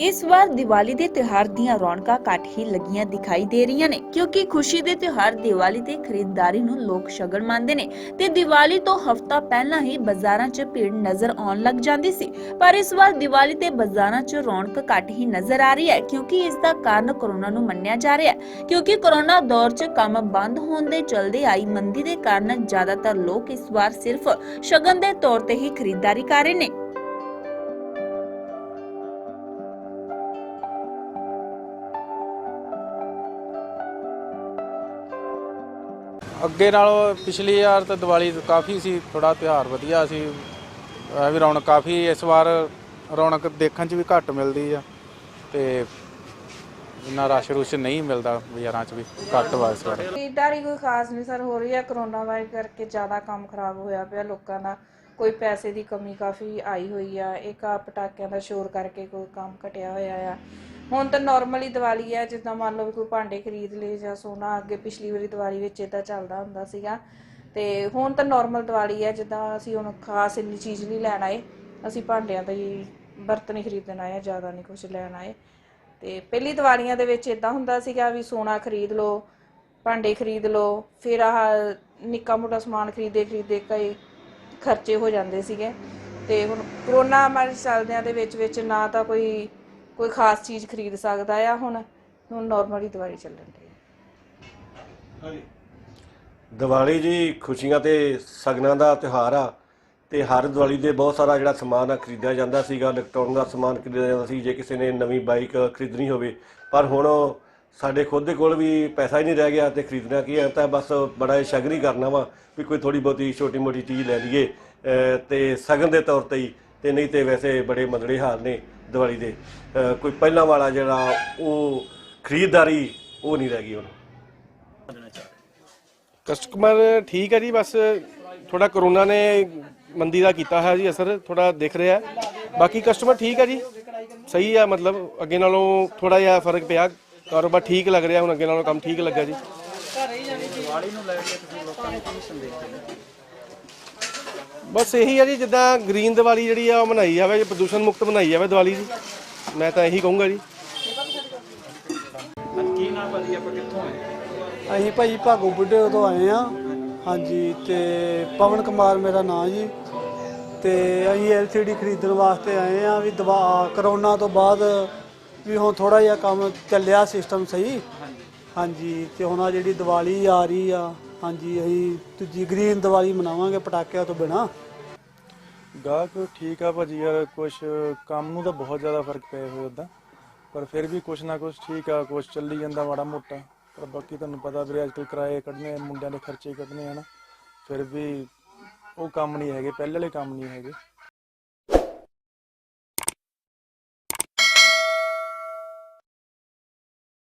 ਇਸ ਵਾਰ ਦੀਵਾਲੀ ਦੇ ਤਿਉਹਾਰ ਦੀਆਂ ਰੌਣਕਾਂ ਘੱਟ ਹੀ ਲੱਗੀਆਂ ਦਿਖਾਈ ਦੇ ਰਹੀਆਂ ਨੇ, ਕਿਉਂਕਿ ਖੁਸ਼ੀ ਦੇ ਤਿਉਹਾਰ ਦੀਵਾਲੀ ਤੇ ਖਰੀਦਦਾਰੀ ਨੂੰ ਲੋਕ ਸ਼ਗਨ ਮੰਨਦੇ ਨੇ ਤੇ ਦੀਵਾਲੀ ਤੋਂ ਹਫ਼ਤਾ ਪਹਿਲਾਂ ਹੀ ਬਾਜ਼ਾਰਾਂ 'ਚ ਭੀੜ ਨਜ਼ਰ ਆਉਣ ਲੱਗ ਜਾਂਦੀ ਸੀ। ਪਰ ਇਸ ਵਾਰ ਦੀਵਾਲੀ ਤੇ ਬਾਜ਼ਾਰਾਂ 'ਚ ਰੌਣਕ ਘੱਟ ਹੀ ਨਜ਼ਰ ਆ ਰਹੀ ਹੈ, ਕਿਉਂਕਿ ਇਸ ਦਾ ਕਾਰਨ ਕਰੋਨਾ ਨੂੰ ਮੰਨਿਆ ਜਾ ਰਿਹਾ ਹੈ। ਕਿਉਂਕਿ ਕਰੋਨਾ ਦੌਰ 'ਚ ਕੰਮ ਬੰਦ ਹੋਣ ਦੇ ਚਲਦੇ ਆਈ ਮੰਦੀ ਦੇ ਕਾਰਨ ਜ਼ਿਆਦਾਤਰ ਲੋਕ ਇਸ ਵਾਰ ਸਿਰਫ ਸ਼ਗਨ ਦੇ ਤੌਰ ਤੇ ਹੀ ਖਰੀਦਦਾਰੀ ਕਰ ਰਹੇ ਨੇ। ਅੱਗੇ ਨਾਲੋਂ ਪਿਛਲੀ ਵਾਰ ਤਾਂ ਦੀਵਾਲੀ ਕਾਫੀ ਸੀ ਥੋੜਾ ਤਿਉਹਾਰ ਵਧੀਆ ਸੀ। ਇਹ ਵੀ ਰੌਣਕ ਕਾਫੀ, ਇਸ ਵਾਰ ਰੌਣਕ ਦੇਖਣ 'ਚ ਵੀ ਘੱਟ ਮਿਲਦੀ ਆ ਤੇ ਇੰਨਾ ਰਸ਼ ਰੁਸ਼ ਨਹੀਂ ਮਿਲਦਾ ਬਾਜ਼ਾਰਾਂ 'ਚ ਵੀ, ਘੱਟ ਵਾ ਇਸ ਵਾਰ। ਖਰੀਦਦਾਰੀ ਕੋਈ ਖਾਸ ਨਹੀਂ ਸਰ, ਹੋ ਰਹੀ ਹੈ ਕਰੋਨਾ ਵਾਇਰਸ ਕਰਕੇ ਜ਼ਿਆਦਾ ਕੰਮ ਖਰਾਬ ਹੋਇਆ ਪਿਆ ਲੋਕਾਂ ਦਾ। ਕੋਈ ਪੈਸੇ ਦੀ ਕਮੀ ਕਾਫੀ ਆਈ ਹੋਈ ਆ, ਇੱਕ ਆ ਪਟਾਕਿਆਂ ਦਾ ਸ਼ੋਰ ਕਰਕੇ ਕੋਈ ਕੰਮ ਘਟਿਆ ਹੋਇਆ ਆ। ਹੁਣ ਤਾਂ ਨਾਰਮਲੀ ਦੀਵਾਲੀ ਹੈ ਜਿੱਦਾਂ ਮੰਨ ਲਓ ਵੀ ਕੋਈ ਭਾਂਡੇ ਖਰੀਦ ਲਏ ਜਾਂ ਸੋਨਾ, ਅੱਗੇ ਪਿਛਲੀ ਵਾਰੀ ਦੀਵਾਲੀ ਵਿੱਚ ਇਦਾਂ ਚੱਲਦਾ ਹੁੰਦਾ ਸੀਗਾ। ਤੇ ਹੁਣ ਤਾਂ ਨਾਰਮਲ ਦੀਵਾਲੀ ਹੈ ਜਿੱਦਾਂ ਅਸੀਂ ਹੁਣ ਖਾਸ ਇੰਨੀ ਚੀਜ਼ ਨਹੀਂ ਲੈਣ ਆਏ। ਅਸੀਂ ਭਾਂਡਿਆਂ ਦਾ ਹੀ ਬਰਤਨ ਹੀ ਖਰੀਦਣ ਆਏ ਆ, ਜ਼ਿਆਦਾ ਨਹੀਂ ਕੁਝ ਲੈਣ ਆਏ। ਤੇ ਪਹਿਲੀ ਦੀਵਾਲੀਆਂ ਦੇ ਵਿੱਚ ਇਦਾਂ ਹੁੰਦਾ ਸੀਗਾ ਵੀ ਸੋਨਾ ਖਰੀਦ ਲਓ, ਭਾਂਡੇ ਖਰੀਦ ਲਓ, ਫਿਰ ਆਹ ਨਿੱਕਾ ਮੋਟਾ ਸਮਾਨ ਖਰੀਦੇ ਖਰੀਦੇ ਕਈ ਖਰਚੇ ਹੋ ਜਾਂਦੇ ਸੀਗੇ। ਤੇ ਹੁਣ ਕਰੋਨਾ ਮਾਰ ਚੱਲਦਿਆਂ ਦੇ ਵਿੱਚ ਵਿੱਚ ਨਾ ਤਾਂ ਕੋਈ ਕੋਈ ਖਾਸ ਚੀਜ਼ ਖਰੀਦ ਸਕਦਾ ਆ ਹੁਣ ਹੁਣ ਨਾਰਮਲੀ ਦਿਵਾਲੀ ਚੱਲਣ ਦੀ ਦੀਵਾਲੀ ਜੀ ਖੁਸ਼ੀਆਂ ਤੇ ਸਗਨਾਂ ਦਾ ਤਿਉਹਾਰ ਆ ਤੇ ਹਰ ਦੀਵਾਲੀ ਦੇ ਬਹੁਤ ਸਾਰਾ ਜਿਹੜਾ ਸਮਾਨ ਆ ਖਰੀਦਿਆ ਜਾਂਦਾ ਸੀਗਾ ਇਲੈਕਟ੍ਰੋਨਿਕ ਦਾ ਸਮਾਨ ਖਰੀਦਿਆ ਜਾਂਦਾ ਸੀ, ਜੇ ਕਿਸੇ ਨੇ ਨਵੀਂ ਬਾਈਕ ਖਰੀਦਣੀ ਹੋਵੇ। ਪਰ ਹੁਣ ਸਾਡੇ ਖੁਦ ਦੇ ਕੋਲ ਵੀ ਪੈਸਾ ਹੀ ਨਹੀਂ ਰਹਿ ਗਿਆ ਤੇ ਖਰੀਦਣਾ ਕੀ ਹੈ ਤਾਂ ਬਸ ਬੜਾ ਹੀ ਸ਼ਗਨ ਹੀ ਕਰਨਾ ਵਾ ਵੀ ਕੋਈ ਥੋੜੀ ਬਹੁਤੀ ਛੋਟੀ ਮੋਟੀ ਚੀਜ਼ ਲੈ ਲਈਏ, ਅਹ ਤੇ ਸਗਨ ਦੇ ਤੌਰ ਤੇ ਹੀ, ਤੇ ਨਹੀਂ ਤੇ ਵੈਸੇ ਬੜੇ ਮੰਦੜੇ ਹਾਲ ਨੇ। ਦੀਵਾਲੀ ਦੇ। ਅਹ ਕੋਈ ਪਹਿਲਾਂ ਵਾਲਾ ਜਿਹੜਾ ਉਹ ਖਰੀਦਦਾਰੀ ਉਹ ਨਹੀਂ ਰਹਿ ਗਈ ਹੁਣ। ਕਸਟਮਰ ਠੀਕ ਹੈ ਜੀ, ਬਸ ਥੋੜਾ ਕਰੋਨਾ ਨੇ ਮੰਦੀ ਦਾ ਕੀਤਾ ਹੈ ਜੀ ਅਸਰ ਥੋੜਾ ਦਿਖ ਰਿਹਾ ਹੈ। ਬਾਕੀ ਕਸਟਮਰ ਠੀਕ ਹੈ ਜੀ, ਸਹੀ ਹੈ ਮਤਲਬ ਅੱਗੇ ਨਾਲੋਂ ਥੋੜਾ ਜਿਹਾ ਫ਼ਰਕ ਪਿਆ, ਕਾਰੋਬਾਰ ਠੀਕ ਲੱਗ ਰਿਹਾ, ਹੁਣ ਅੱਗੇ ਨਾਲੋਂ ਕੰਮ ਠੀਕ ਲੱਗਾ ਜੀ। ਬਸ ਇਹੀ ਹੈ ਜੀ ਜਿੱਦਾਂ ਗ੍ਰੀਨ ਦੀਵਾਲੀ ਜਿਹੜੀ ਆ ਉਹ ਮਨਾਈ ਜਾਵੇ ਪ੍ਰਦੂਸ਼ਣ ਮੁਕਤ ਮਨਾਈ ਜਾਵੇ ਦੀਵਾਲੀ ਜੀ ਮੈਂ ਤਾਂ ਇਹੀ ਕਹੂੰਗਾ ਜੀ। ਅਸੀਂ ਭਾਈ ਭਾਗੋ ਬੁੱਢੇ ਤੋਂ ਆਏ ਆ ਹਾਂਜੀ ਤੇ ਪਵਨ ਕੁਮਾਰ ਮੇਰਾ ਨਾਮ ਜੀ। ਤੇ ਅਸੀਂ ਐਲਸੀਡੀ ਖਰੀਦਣ ਵਾਸਤੇ ਆਏ ਆ ਵੀ ਦਵਾ ਕਰੋਨਾ ਤੋਂ ਬਾਅਦ ਵੀ ਹੁਣ ਥੋੜਾ ਜਿਹਾ ਕੰਮ ਚੱਲਿਆ ਸਿਸਟਮ ਸਹੀ। ਹਾਂਜੀ। ਤੇ ਹੁਣ ਆ ਜਿਹੜੀ ਦੀਵਾਲੀ ਆ ਰਹੀ ਆ ਹਾਂਜੀ, ਅਸੀਂ ਦੂਜੀ ਗ੍ਰੀਨ ਦੀਵਾਲੀ ਮਨਾਵਾਂਗੇ ਪਟਾਕਿਆਂ ਤੋਂ ਬਿਨਾ। ਗਾਹਕ ਠੀਕ ਆ ਭਾਜੀ ਯਾਰ, ਕੁਛ ਕੰਮ ਨੂੰ ਤਾਂ ਬਹੁਤ ਜ਼ਿਆਦਾ ਫ਼ਰਕ ਪਿਆ ਹੋਇਆ ਉਦਾਂ। ਪਰ ਫਿਰ ਵੀ ਕੁਛ ਨਾ ਕੁਛ ਠੀਕ ਆ, ਕੁਛ ਚੱਲੀ ਜਾਂਦਾ ਮਾੜਾ ਮੋਟਾ। ਪਰ ਬਾਕੀ ਤੁਹਾਨੂੰ ਪਤਾ ਵੀਰੇ, ਅੱਜ ਕੱਲ੍ਹ ਕਿਰਾਏ ਕੱਢਣੇ, ਮੁੰਡਿਆਂ ਦੇ ਖਰਚੇ ਕੱਢਣੇ, ਹਨ। ਫਿਰ ਵੀ ਉਹ ਕੰਮ ਨਹੀਂ ਹੈਗੇ, ਪਹਿਲੇ ਵਾਲੇ ਕੰਮ ਨਹੀਂ ਹੈਗੇ।